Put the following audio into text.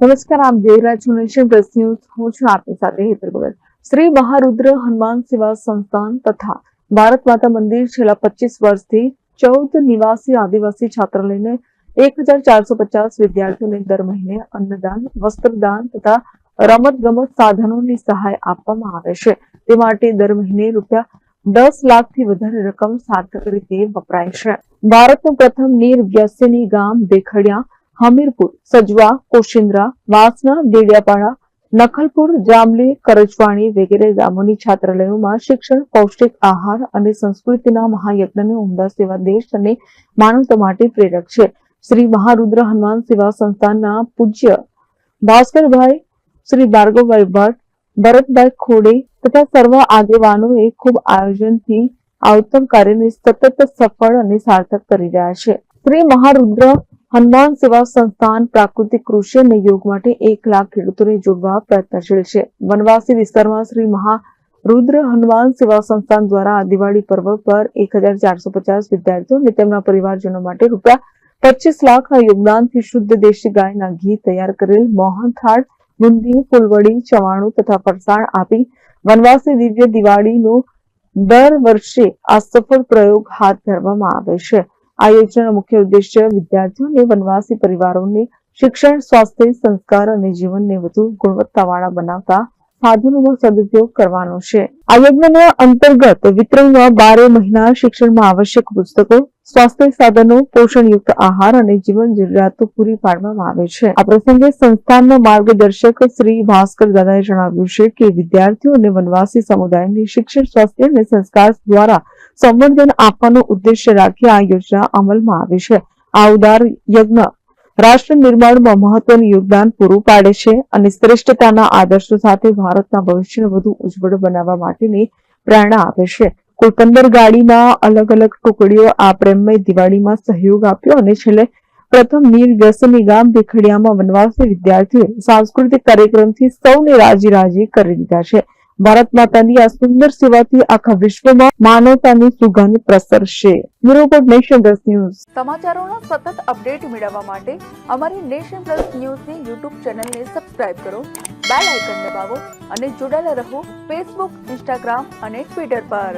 નમસ્કાર, આપ જોઈ રહ્યા છો નેશન પ્રેસ ન્યૂઝ. હું છું આપની સાથે હેતલ ભગત. શ્રી મહારુદ્ર હનુમાન સેવા સંસ્થાન તથા ભારત માતા મંદિર છેલ્લા પચીસ વર્ષથી ચૌદ નિવાસી આદિવાસી છાત્રાલયને એક હજાર ચારસો પચાસ વિદ્યાર્થીઓને દર મહિને અન્નદાન, વસ્ત્રદાન તથા રમત ગમત સાધનોની સહાય આપવામાં આવે છે. તે માટે દર મહિને રૂપિયા દસ લાખથી વધારે રકમ સાર્થક રીતે વપરાય છે. ભારતનું પ્રથમ નીર વ્યસની ગામ બેખડિયા હમીરપુર, સજવા કોશિન્દ્રા વાસના, ડેડિયાપાડા, નખલપુર, જામલી, કરજવાણી વગેરે ગામોની છાત્રાલયોમાં શિક્ષણ, પૌષ્ટિક આહાર અને સંસ્કૃતિના મહાયજ્ઞની ઉમદા સેવા દેશ અને માનવતા માટે પ્રેરક છે. શ્રી મહારુદ્ર હનુમાન સેવા સંસ્થાનના પૂજ્ય ભાસ્કરભાઈ, શ્રી ભાર્ગવભાઈ ભટ્ટ, ભરતભાઈ ખોડે તથા સર્વ આગેવાનોએ ખૂબ આયોજનથી આ ઉત્તમ કાર્યને સતત સફળ અને સાર્થક કરી રહ્યા છે. શ્રી મહારુદ્ર હનુમાન સેવા સંસ્થાન પ્રાકૃતિક કૃષિ અને યોગ માટે એક લાખ ખેડૂતોને જોડવા પ્રયત્નશીલ છે. વનવાસી વિસ્તારમાં શ્રી મહારુદ્ર હનુમાન સેવા સંસ્થાન દ્વારા દિવાળી પર્વ પર એક વિદ્યાર્થીઓ અને તેમના પરિવારજનો માટે રૂપિયા પચીસ લાખના યોગદાનથી શુદ્ધ દેશી ગાયના ઘી તૈયાર કરેલ મોહન થાળ, બુંદી, ફૂલવડી, ચવાણું તથા ફરસાણ આપી વનવાસી દિવ્ય દિવાળીનો દર વર્ષે આ સફળ પ્રયોગ હાથ ધરવામાં આવે છે. આ યોજનાનો મુખ્ય ઉદ્દેશ્ય વિદ્યાર્થીઓ અને વનવાસી પરિવારોને શિક્ષણ, સ્વાસ્થ્ય, સંસ્કાર અને જીવનને વધુ ગુણવત્તાવાળા બનાવતા સાધનોનો સદુપયોગ કરવાનો છે. આ યોજનાના અંતર્ગત વિતરણમાં બારે મહિના શિક્ષણમાં આવશ્યક પુસ્તકો, સ્વાસ્થ્ય સાધનો, પોષણયુક્ત આહાર અને જીવન જરૂરિયાતો પૂરી પાડવામાં આવે છે. આ પ્રસંગે સંસ્થાનના માર્ગદર્શક શ્રી ભાસ્કર દાદાએ જણાવ્યું છે કે વિદ્યાર્થીઓ અને વનવાસી સમુદાયને શિક્ષણ, સ્વાસ્થ્ય અને સંસ્કાર દ્વારા સંવર્ધન આપવાનો ઉદ્દેશ્ય રાખી આ યોજના અમલમાં આવી છે. આ ઉદાર યજ્ઞ રાષ્ટ્ર નિર્માણમાં મહત્વનું યોગદાન પૂરું પાડે છે અને શ્રેષ્ઠતાના આદર્શો સાથે ભારતના ભવિષ્યને વધુ ઉજ્જવળ બનાવવા માટેની પ્રેરણા આપે છે. કુલ પંદર ગાડીના અલગ અલગ ટુકડીઓ આ પ્રેમમય દિવાળીમાં સહયોગ આપ્યો અને છેલ્લે પ્રથમ નીર વ્યસની ગામ ભીખડિયામાં વનવાસી વિદ્યાર્થીઓએ સાંસ્કૃતિક કાર્યક્રમથી સૌને રાજી રાજી કરી દીધા છે. ભારત માતાની આ સુંદર સેવાથી આખા વિશ્વમાં માનવતાની સુગંધ પ્રસરશે. Bureau nation plus news. સમાચારોના સતત અપડેટ મેળવવા માટે અમારી નેશન પ્લસ ન્યૂઝની યુટ્યુબ ચેનલને સબસ્ક્રાઇબ કરો, બેલ આઇકન દબાવો અને જોડાયેલા રહો ફેસબુક, ઇન્સ્ટાગ્રામ અને ટ્વિટર પર.